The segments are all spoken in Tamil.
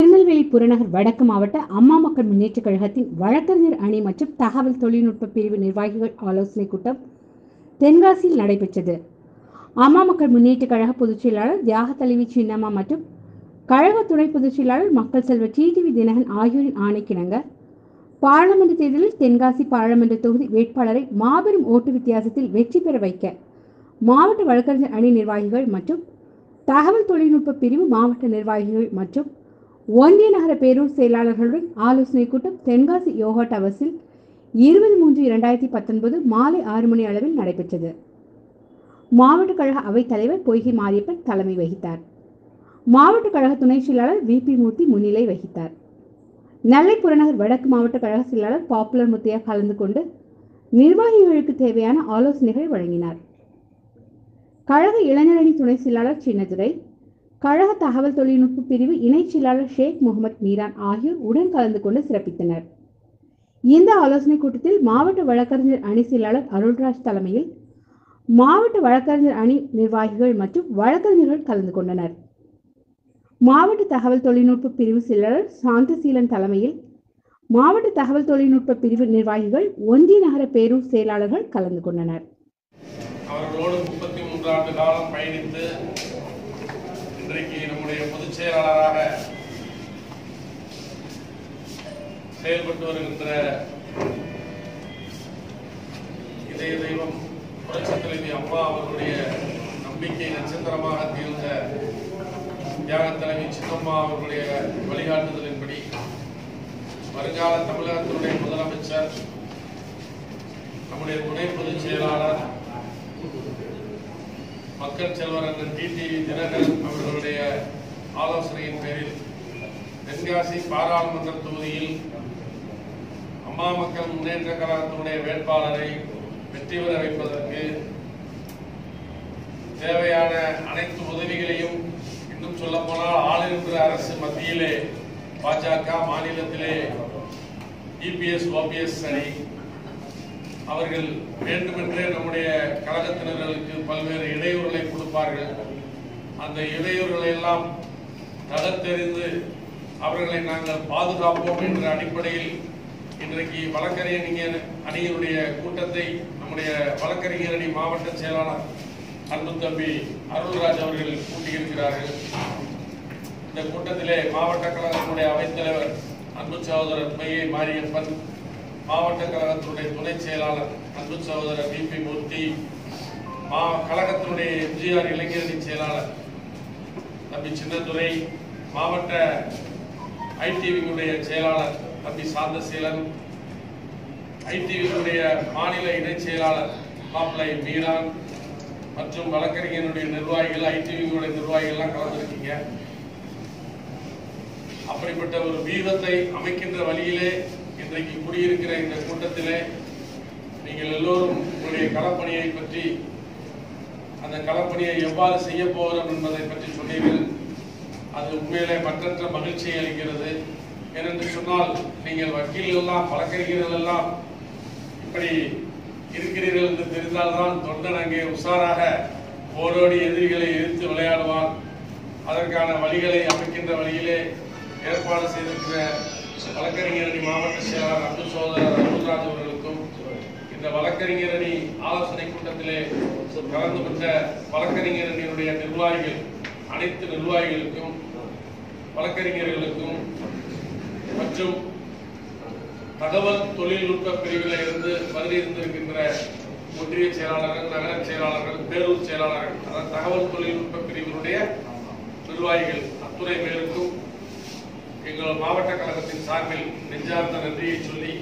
திருநெல்வேலி புறநகர் வடக்கு மாவட்ட அம்மா மக்கள் முன்னேற்றக் கழகத்தின் வழக்கறிஞர் அணி மற்றும் தகவல் தொழில்நுட்ப பிரிவு நிர்வாகிகள் ஆலோசனைக் கூட்டம் தென்காசியில் நடைபெற்றது. அம்மா மக்கள் முன்னேற்றக் கழக பொதுச் செயலாளர் தியாக தலைவி சின்னம்மா மற்றும் கழக துணை பொதுச் செயலாளர் மக்கள் செல்வ டிடிவி தினகன் ஆகியோரின் ஆணைக்கிணங்க. பாராளுமன்ற தேர்தலில் தென்காசி பாராளுமன்ற தொகுதி வேட்பாளரை மாபெரும் ஓட்டு வித்தியாசத்தில் வெற்றி பெற வைக்க மாவட்ட வழக்கறிஞர் அணி நிர்வாகிகள் மற்றும் தகவல் தொழில்நுட்ப பிரிவு மாவட்ட நிர்வாகிகள் மற்றும் ஒன்றிய நகர பேரூர் செயலாளர்களுடன் ஆலோசனை கூட்டம் தென்காசி யோகா டவர்ஸில் இருபது மூன்று இரண்டாயிரத்தி பத்தொன்பது மாலை ஆறு மணி அளவில் நடைபெற்றது. மாவட்ட கழக அவைத் தலைவர் பொய்கை மாரியப்பன் தலைமை வகித்தார். மாவட்ட கழக துணை செயலாளர் வி பி மூர்த்தி முன்னிலை வகித்தார். நெல்லை புறநகர் வடக்கு மாவட்ட கழக செயலாளர் பாப்புலர் முத்தையா கலந்து கொண்டு நிர்வாகிகளுக்கு தேவையான ஆலோசனைகளை வழங்கினார். கழக இளைஞரணி துணை செயலாளர் சின்னதுரை கழக தகவல் தொழில்நுட்ப பிரிவு இணைச் செயலாளர் ஷேக் முகமது மீரான் ஆகியோர் உடன் கலந்து கொண்டு சிறப்பித்தனர். இந்த ஆலோசனைக் கூட்டத்தில் மாவட்ட வழக்கறிஞர் அணி செயலாளர் அருள்ராஜ் தலைமையில் மாவட்ட வழக்கறிஞர் அணி நிர்வாகிகள் மற்றும் வழக்கறிஞர்கள் கலந்து கொண்டனர். மாவட்ட தகவல் தொழில்நுட்ப பிரிவு செயலாளர் சாந்தசீலன் தலைமையில் மாவட்ட தகவல் தொழில்நுட்ப பிரிவு நிர்வாகிகள் ஒன்றிய நகர பேரூர் செயலாளர்கள் கலந்து கொண்டனர். அவர்களோடு முப்பத்தி மூன்று ஆண்டு காலம் பயணித்து இன்றைக்கு நம்முடைய பொதுச் செயலாளராக செயல்பட்டு வருகின்ற இதய தெய்வம் புரட்சித் தலைவி அம்மா அவர்களுடைய நம்பிக்கை நட்சத்திரமாக திகழ்ந்த தியாக தலைவி சின்னம்மா அவர்களுடைய வழிகாட்டுதலின்படி வருங்கால தமிழகத்தினுடைய முதலமைச்சர் நம்முடைய துணை பொதுச் செயலாளர் மக்கள் செல்வரங்கன் டிடி தினகரன் ஆலோசனையின் பேரில் தென்காசி பாராளுமன்ற தொகுதியில் அம்மா மக்கள் முன்னேற்ற கழகத்தினுடைய வேட்பாளரை வெற்றி பெற வைப்பதற்கு தேவையான அனைத்து உதவிகளையும் இன்னும் சொல்ல போனால் ஆளுகின்ற அரசு மத்தியிலே பாஜக மாநிலத்திலே இபிஎஸ் ஓபிஎஸ் அணி அவர்கள் வேண்டுமென்றே நம்முடைய கழகத்தினர்களுக்கு பல்வேறு இடையூறுகளை கொடுப்பார்கள். அந்த இடையூறுகளை எல்லாம் தகர்த்தெறிந்து அவர்களை நாங்கள் பாதுகாப்போம் என்ற அடிப்படையில் இன்றைக்கு வழக்கறிஞர் அணியினுடைய கூட்டத்தை நம்முடைய வழக்கறிஞர் அணி மாவட்ட செயலாளர் அன்பு தம்பி அருள்ராஜ் அவர்கள் கூட்டியிருக்கிறார்கள். இந்த கூட்டத்திலே மாவட்ட கழகத்தினுடைய அவைத்தலைவர் அன்பு சகோதரர் மையை மாரியப்பன் மாவட்ட கழகத்தினுடைய துணை செயலாளர் அன்பு சகோதரர் பி பி மூர்த்தி மா கழகத்தினுடைய எம்ஜிஆர் இளைஞரணி செயலாளர் தம்பி சின்னதுரை மாவட்ட ஐடிவியினுடைய செயலாளர் தம்பி சாந்தசீலன் ஐடிவியினுடைய மாநில இணைச் செயலாளர் மாப்பிள்ளை மீரான் மற்றும் வழக்கறிஞருடைய நிர்வாகிகள் ஐடிவியினுடைய நிர்வாகிகள்லாம் கலந்துருக்கீங்க. அப்படிப்பட்ட ஒரு வீதத்தை அமைக்கின்ற வழியிலே இன்றைக்கு குடியிருக்கிற இந்த கூட்டத்திலே நீங்கள் எல்லோரும் உங்களுடைய களப்பணியை பற்றி அந்த களப்பணியை எவ்வாறு செய்ய போகிறோம் என்பதை பற்றி சொன்னீர்கள். அது உண்மையிலே மற்றற்ற மகிழ்ச்சியை அளிக்கிறது. ஏனென்று சொன்னால் நீங்கள் வக்கீல்கள் எல்லாம் எல்லாம் இப்படி இருக்கிறீர்கள் என்று தெரிந்தால்தான் தொண்டன் அங்கே உஷாராக ஓடோடி எதிரிகளை எதிர்த்து விளையாடுவான். அதற்கான வழிகளை அமைக்கின்ற வழியிலே ஏற்பாடு செய்திருக்கிற வழக்கறிஞர் அணி மாவட்ட செயலாளர் அன்பு சோதரர் அருள்ராஜ் அவர்களுக்கும் இந்த வழக்கறிஞர் அணி ஆலோசனை கூட்டத்திலே கலந்து கொண்ட வழக்கறிஞர் அணியினுடைய நிர்வாகிகள் அனைத்து நிர்வாகிகளுக்கும் வழக்கறிஞர்களுக்கும் மற்றும் தகவல் தொழில்நுட்ப பிரிவில் இருந்து வருகின்றிருக்கின்ற ஒன்றிய செயலாளர்கள் நகர செயலாளர்கள் பேரூர் செயலாளர்கள் அதாவது தகவல் தொழில்நுட்ப பிரிவினுடைய நிர்வாகிகள் அத்துறை பேருக்கும் எங்கள் மாவட்ட கழகத்தின் சார்பில் நெஞ்சார்ந்த நன்றியை சொல்லி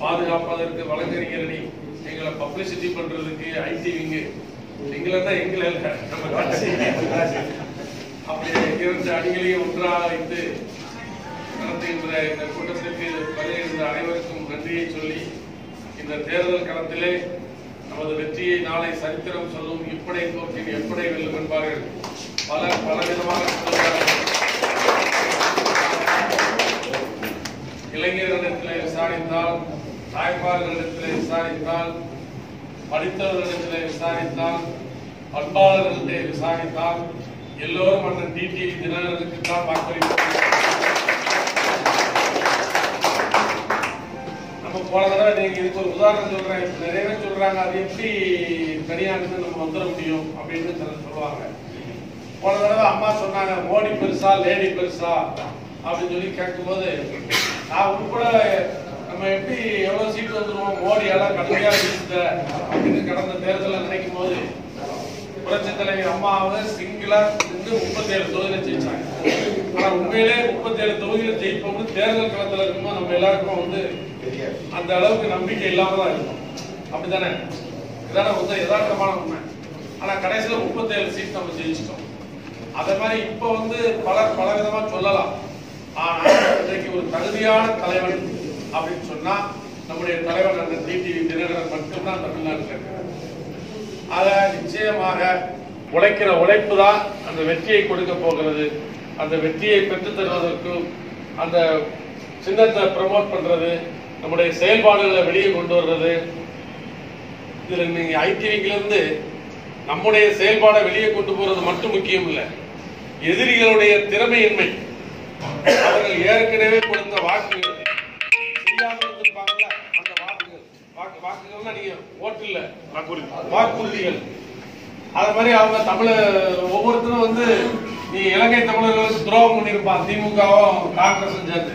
பாதுகாப்பதற்கு வழக்கறிஞர் அணி எங்களை பப்ளிசிட்டி பண்றதுக்கு ஐடி விங்கு. எங்களை தான் எங்களை நம்ம அப்படி இரண்டு அணிகளையும் ஒன்றாக வைத்து நடத்துகின்ற இந்த கூட்டத்திற்கு பதிலிருந்த அனைவருக்கும் நன்றியை சொல்லி இந்த தேர்தல் களத்திலே நமது வெற்றியை நாளை சரித்திரம் சொல்லும் இப்படை போக்கில் எப்படி வெல்லும் என்பார்கள். பலர் பலவிதமாக சொல்கிறார்கள். இளைஞர்களிடத்தில் விசாரித்தால் தாய்மார்களிடத்தில் விசாரித்தால் படித்தவர்களிடத்தில் விசாரித்தால் பண்பாளர்களிடத்தில் விசாரித்தால் எல்லோரும் அந்த டிடிவி தினகரனுக்கு தான் வாக்களிப்போம் நம்ம போன தடவை நீங்க இதுக்கு ஒரு உதாரணம் சொல்றேன். நிறைய பேர் சொல்றாங்க அது எப்படி தனியாருக்கு நம்ம வந்துட முடியும்? அப்படின்னு சில சொல்லுவாங்க. போன தடவை அம்மா சொன்னாங்க மோடி பெருசா லேடி பெருசா? அப்படின்னு சொல்லி கேட்கும்போது நான் உட்பட நம்ம எப்படி எவ்வளவு சீட் வந்துருவோம் மோடி எல்லாம் கடுமையா இருந்த அப்படின்னு கடந்த தேர்தலில் நினைக்கும் போது புரட்சி தலைவர் அம்மாவை சிங்கிளா நின்று முப்பத்தேழு தொகுதியில ஜெயிச்சாங்க. ஆனா உண்மையிலே முப்பத்தேழு தொகுதியில ஜெயிப்போம் தேர்தல் களத்துல இருக்கும்போது நம்ம எல்லாருக்கும் வந்து அந்த அளவுக்கு நம்பிக்கை இல்லாம தான் இருக்கும் அப்படித்தானே? இதான வந்து யதார்த்தமான உண்மை. ஆனா கடைசியில முப்பத்தேழு சீட் நம்ம ஜெயிச்சிட்டோம். அதே மாதிரி இப்ப வந்து பலர் பல விதமா சொல்லலாம். ஆனா இன்றைக்கு ஒரு தகுதியான தலைவன் அப்படின்னு சொன்னா நம்முடைய தலைவர் அந்த டிடிவி தினகரன் மட்டும்தான் தமிழ்நாட்டில் இருக்கிறார் அதை நிச்சயமாக உழைக்கிற உழைப்பு தான் அந்த வெற்றியை கொடுக்க போகிறது. அந்த வெற்றியை பெற்றுத்தருவதற்கு அந்த சின்னத்தை ப்ரமோட் பண்றது நம்முடைய செயல்பாடுகளை வெளியே கொண்டு வர்றது. இதில் நீங்கள் ஐடிவிக்கிலேருந்து நம்முடைய செயல்பாடை வெளியே கொண்டு போறது மட்டும் முக்கியம் இல்லை. எதிரிகளுடைய திறமையின்மை. அவர்கள் ஏற்கனவே கொடுத்த வாக்குகள் வாக்குகள்னா நீங்க ஓட்டு இல்ல வாக்குறுதிகள். அது மாதிரி அவங்க தமிழ ஒவ்வொருத்தரும் வந்து நீ இலங்கை தமிழர்களுக்கு துரோகம் பண்ணியிருப்பான் திமுகவும் காங்கிரஸும் சேர்ந்து.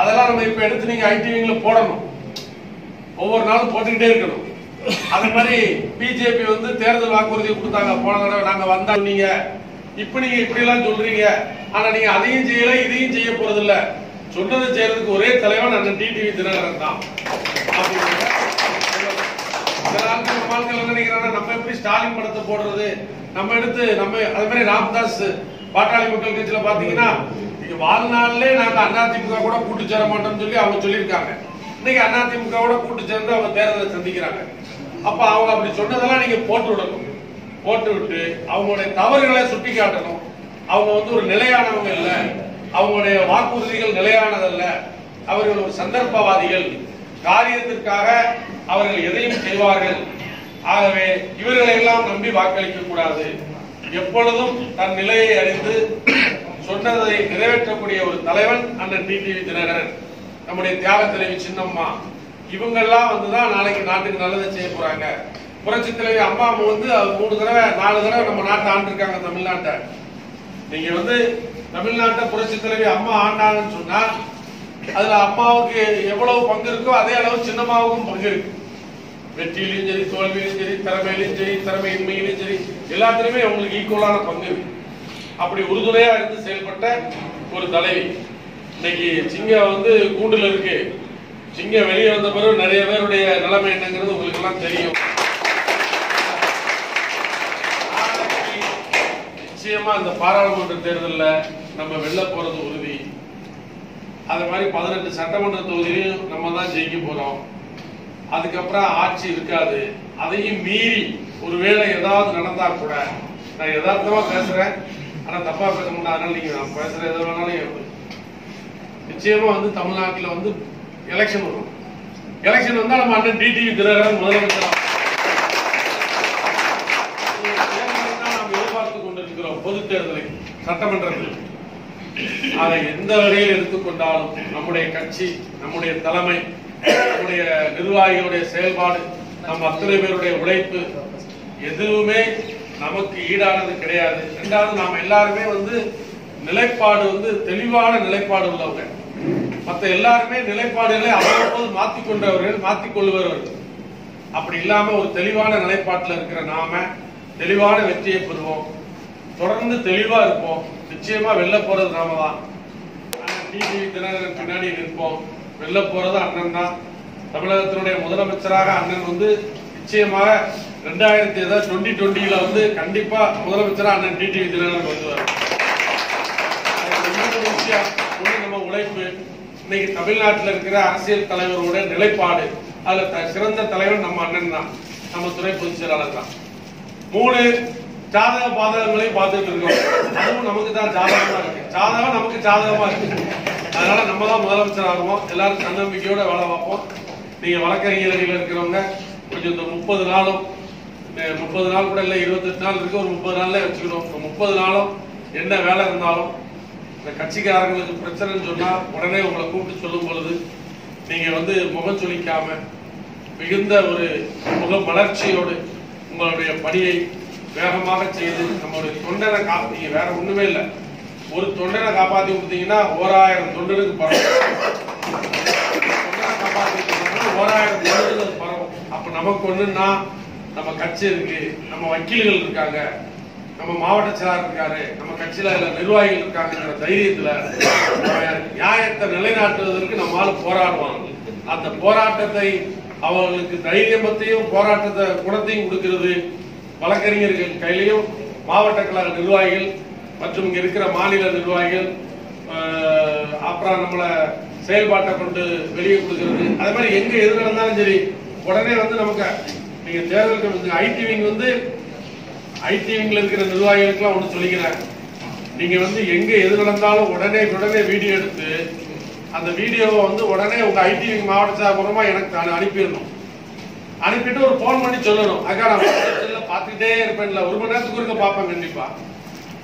அதெல்லாம் நம்ம இப்ப எடுத்து நீங்க ஐடிவிங்ல போடணும். ஒவ்வொரு நாளும் போட்டுக்கிட்டே இருக்கணும். அது மாதிரி பிஜேபி வந்து தேர்தல் வாக்குறுதி கொடுத்தாங்க. போன தடவை நாங்க வந்தா நீங்க. இப்ப நீங்க இப்படி எல்லாம் சொல்றீங்க. ஆனா நீங்க அதையும் செய்யல இதையும் செய்ய போறது இல்ல சொன்னதை செய்யறதுக்கு ஒரே தலைவன் அந்த டிடிவி தினகரன் தான். அப்படிங்கிறத இதனால நம்ம ஆட்கள் என்ன நினைக்கிறாங்கன்னா நம்ம எப்படி ஸ்டாலின் படத்தை போடுறது? நம்ம எடுத்து நம்ம அது மாதிரி ராம்தாஸ் பாட்டாளி மக்கள் கட்சியில பாத்தீங்கன்னா நீங்க வாழ்நாள்லே நாங்க அதிமுக கூட கூட்டு சேர மாட்டோம்னு சொல்லி அவங்க சொல்லியிருக்காங்க. இன்னைக்கு அதிமுக கூட கூட்டு சேர்ந்து அவங்க தேர்தலை சந்திக்கிறாங்க. அப்ப அவங்க அப்படி சொன்னதெல்லாம் நீங்க போட்டு விடணும். போட்டு விட்டு அவங்களுடைய தவறுகளை சுட்டி காட்டணும் அவங்க வந்து ஒரு நிலையானவங்க இல்ல. அவங்களுடைய வாக்குறுதிகள் நிலையானதல்ல. அவர்கள் ஒரு சந்தர்ப்பவாதிகள். காரியத்திற்காக அவர்கள் எதையும் செய்வார்கள். ஆகவே இவர்களை எல்லாம் நம்பி வாக்களிக்க கூடாது. எப்பொழுதும் தன் நிலையை அறிந்து சொன்னதை நிறைவேற்றக்கூடிய ஒரு தலைவன் அந்த டிடிவி தினகரன். நம்முடைய தியாக தலைவி சின்னம்மா. இவங்கெல்லாம் வந்துதான் நாளைக்கு நாட்டுக்கு நல்லதை செய்ய போறாங்க. புரட்சி தலைவி அம்மா வந்து மூணு தடவை நாலு தடவை நம்ம நாட்டை ஆண்டிருக்காங்க தமிழ்நாட்டை. நீங்க வந்து தமிழ்நாட்டை புரட்சி தலைவி அம்மா ஆண்டாங்கன்னு சொன்னா அதுல அம்மாவுக்கு எவ்வளவு பங்கு இருக்கோ அதே அளவு சின்னம்மாவுக்கும் பங்கு இருக்கு. வெற்றியிலையும் சரி தோல்வியிலும் சரி திறமையிலும் சரி திறமையின்மையிலும் சரி எல்லாத்துலயுமே உங்களுக்கு ஈக்குவலான பங்கு இருக்கு. அப்படி உறுதுணையா இருந்து செயல்பட்ட ஒரு தலைவி. இன்னைக்கு சிங்கம் வந்து கூண்டுல இருக்கு. சிங்கம் வெளியே வந்த பிறகு நிறைய பேருடைய நிலைமை என்னங்கிறது உங்களுக்கு எல்லாம் தெரியும் நிச்சயமா இந்த பாராளுமன்ற தேர்தலில் நம்ம வெளில போறது உறுதி. அது மாதிரி பதினெட்டு சட்டமன்ற தொகுதியிலையும் நம்ம தான் ஜெயிக்க போறோம். அதுக்கப்புறம் ஆட்சி இருக்காது. அதையும் மீறி ஒருவேளை ஏதாவது நடந்தா கூட நான் யதார்த்தமா பேசுறேன். ஆனா தப்பா பேச முடியாது அதனால நீங்க நான் பேசுற எது வேணாலும் நிச்சயமா வந்து தமிழ்நாட்டுல வந்து எலெக்ஷன் வரும். எலெக்ஷன் வந்தா நம்ம அண்ணன் டிடிவி தினகரன் முதலமைச்சர். நாம் எதிர்பார்த்து கொண்டிருக்கிறோம் பொது தேர்தலை சட்டமன்றத்தில். அதை எந்த வகையில் எடுத்துக்கொண்டாலும் நம்முடைய கட்சி நம்முடைய தலைமை நம்முடைய நிர்வாகிகளுடைய செயல்பாடு நம் அத்தனை பேருடைய உழைப்பு எதுவுமே நமக்கு ஈடானது கிடையாது. ரெண்டாவது நாம் எல்லாருமே வந்து நிலைப்பாடு வந்து தெளிவான நிலைப்பாடு உள்ளவங்க மற்ற எல்லாருமே நிலைப்பாடுகளை அவ்வப்போது மாத்தி கொண்டவர்கள் மாத்தி கொள்பவர்கள் அப்படி இல்லாம ஒரு தெளிவான நிலைப்பாட்டில் இருக்கிற நாம தெளிவான வெற்றியை பெறுவோம். தொடர்ந்து தெளிவா இருப்போம். நிச்சயமா வெல்ல போறது நாம தான் டிடிவி தினகரன் பின்னாடி நிற்போம். வெல்ல போறது அண்ணன் தான். தமிழகத்தினுடைய முதலமைச்சராக அண்ணன் வந்து நிச்சயமாக ரெண்டாயிரத்தி ஏதாவது டுவெண்ட்டி டுவெண்ட்டில வந்து கண்டிப்பா முதலமைச்சரா அண்ணன் டிடிவி தினகரன் வந்துவார் விஷயம். நம்ம உழைப்பு. இன்னைக்கு தமிழ்நாட்டில் இருக்கிற அரசியல் தலைவரோட நிலைப்பாடு. அதுல த- சிறந்த தலைவர் நம்ம அண்ணன் தான். நம்ம துறை பொதுச் செயலாளர் தான். மூணு ஜாதக பாதகங்களை பார்த்துட்டு இருக்கோம். அதுவும் நமக்கு தான் ஜாதகமா இருக்கு. ஜாதகம் நமக்கு ஜாதகமா இருக்கு. அதனால நம்ம தான் முதலமைச்சர் ஆகுவோம் எல்லாரும் தன்னம்பிக்கையோட வேலை பார்ப்போம். நீங்க வழக்கறிஞர் இருக்கிறவங்க கொஞ்சம் இந்த முப்பது நாளும் முப்பது நாள் கூட இல்லை இருபத்தெட்டு நாள் இருக்கு ஒரு முப்பது நாள்ல வச்சுக்கணும். இப்போ முப்பது நாளும் என்ன வேலை இருந்தாலும் இந்த கட்சிக்காரங்களுக்கு பிரச்சனைன்னு சொன்னா உடனே உங்களை கூப்பிட்டு சொல்லும் பொழுது நீங்க வந்து முகம் சொலிக்காம மிகுந்த ஒரு முக மலர்ச்சியோடு உங்களுடைய பணியை வேகமாக செய்து நம்மளுடைய தொண்டனை காப்பீங்க வேற ஒண்ணுமே இல்லை. ஒரு தொண்டனை காப்பாத்தி கொடுத்தீங்கன்னா ஓராயிரம் தொண்டனுக்கு பரவும். தொண்டனை காப்பாத்தி கொடுத்தீங்கன்னா ஓராயிரம் தொண்டனுக்கு பரவும். அப்ப நமக்கு ஒண்ணுன்னா நம்ம கட்சி இருக்கு நம்ம வக்கீல்கள் இருக்காங்க நம்ம மாவட்ட செயலாளர் இருக்காரு நம்ம கட்சியில இல்ல நிர்வாகிகள் இருக்காங்கிற தைரியத்துல நியாயத்தை நிலைநாட்டுவதற்கு நம்மால போராடுவாங்க. அந்த போராட்டத்தை அவர்களுக்கு தைரியமத்தையும் போராட்டத்தை குணத்தையும் கொடுக்கிறது. வழக்கறிஞர்கள் கையிலையும் மாவட்ட கழக நிர்வாகிகள் மற்றும் இங்க இருக்கிற மாநில நிர்வாகிகள் அப்புறம் நம்மள செயல்பாட்டை கொண்டு வெளியே கொடுக்கிறது. அதே மாதிரி எங்க எது நடந்தாலும் சரி உடனே வந்து நமக்கு நீங்க தேர்தலுக்கு ஐடி விங் வந்து ஐடி விங்ல இருக்கிற நிர்வாகிகளுக்கெல்லாம் ஒன்று சொல்லிக்கிறேன். நீங்க வந்து எங்க எது நடந்தாலும் உடனே உடனே வீடியோ எடுத்து அந்த வீடியோவை வந்து உடனே உங்க ஐடி விங் மாவட்ட சார் மூலமா எனக்கு நான் அனுப்பிடணும். அனுப்பிட்டு ஒரு ஃபோன் பண்ணி சொல்லணும். அக்கா நான் பார்த்துக்கிட்டே இருப்பேன்ல ஒரு மணி நேரத்துக்கு இருக்க பார்ப்பேன் கண்டிப்பா.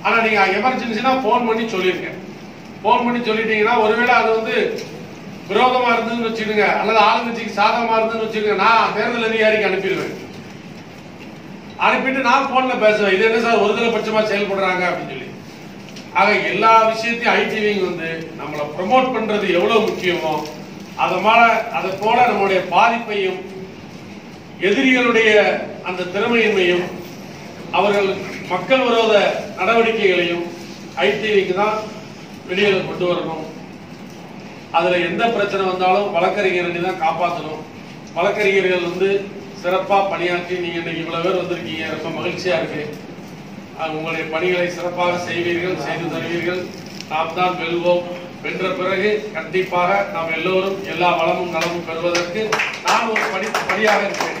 ஆனா நீங்க எமர்ஜென்சினா ஃபோன் பண்ணி சொல்லிருங்க ஃபோன் பண்ணி சொல்லிட்டீங்கன்னா ஒருவேளை அது வந்து விரோதமா இருந்ததுன்னு வச்சுக்கோங்க. அல்லது ஆளுங்கட்சிக்கு சாதகமா இருந்ததுன்னு வச்சுக்கோங்க. நான் தேர்தல் அதிகாரிக்கு அனுப்பிடுவேன். அனுப்பிட்டு நான் போன்ல பேசுவேன். இது என்ன சார் ஒருதலை பட்சமா செயல்படுறாங்க அப்படின்னு சொல்லி. ஆக எல்லா விஷயத்தையும் ஐடிவிங் வந்து நம்மளை ப்ரமோட் பண்றது எவ்வளவு முக்கியமோ அதை மேல அதை போல நம்மளுடைய பாதிப்பையும் எதிரிகளுடைய அந்த திறமையின்மையும் அவர்கள் மக்கள் விரோத நடவடிக்கைகளையும் ஐடிவிக்கு தான் வெளியில் கொண்டு வரணும். அதுல எந்த பிரச்சனை வந்தாலும் வழக்கறிஞர் தான் காப்பாற்றணும் வழக்கறிஞர்கள் வந்து சிறப்பாக பணியாற்றி நீங்க இன்னைக்கு இவ்வளவு பேர் வந்திருக்கீங்க. ரொம்ப மகிழ்ச்சியா இருக்கு. உங்களுடைய பணிகளை சிறப்பாக செய்வீர்கள் செய்து தருவீர்கள். நாம் தான் வெல்வோம். வென்ற பிறகு கண்டிப்பாக நாம் எல்லோரும் எல்லா வளமும் நலமும் பெறுவதற்கு நான் ஒரு பணி பணியாக இருப்பேன்